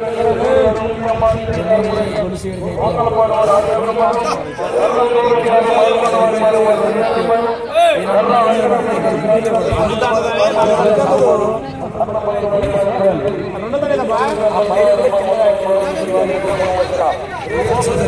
రెండు తల్లి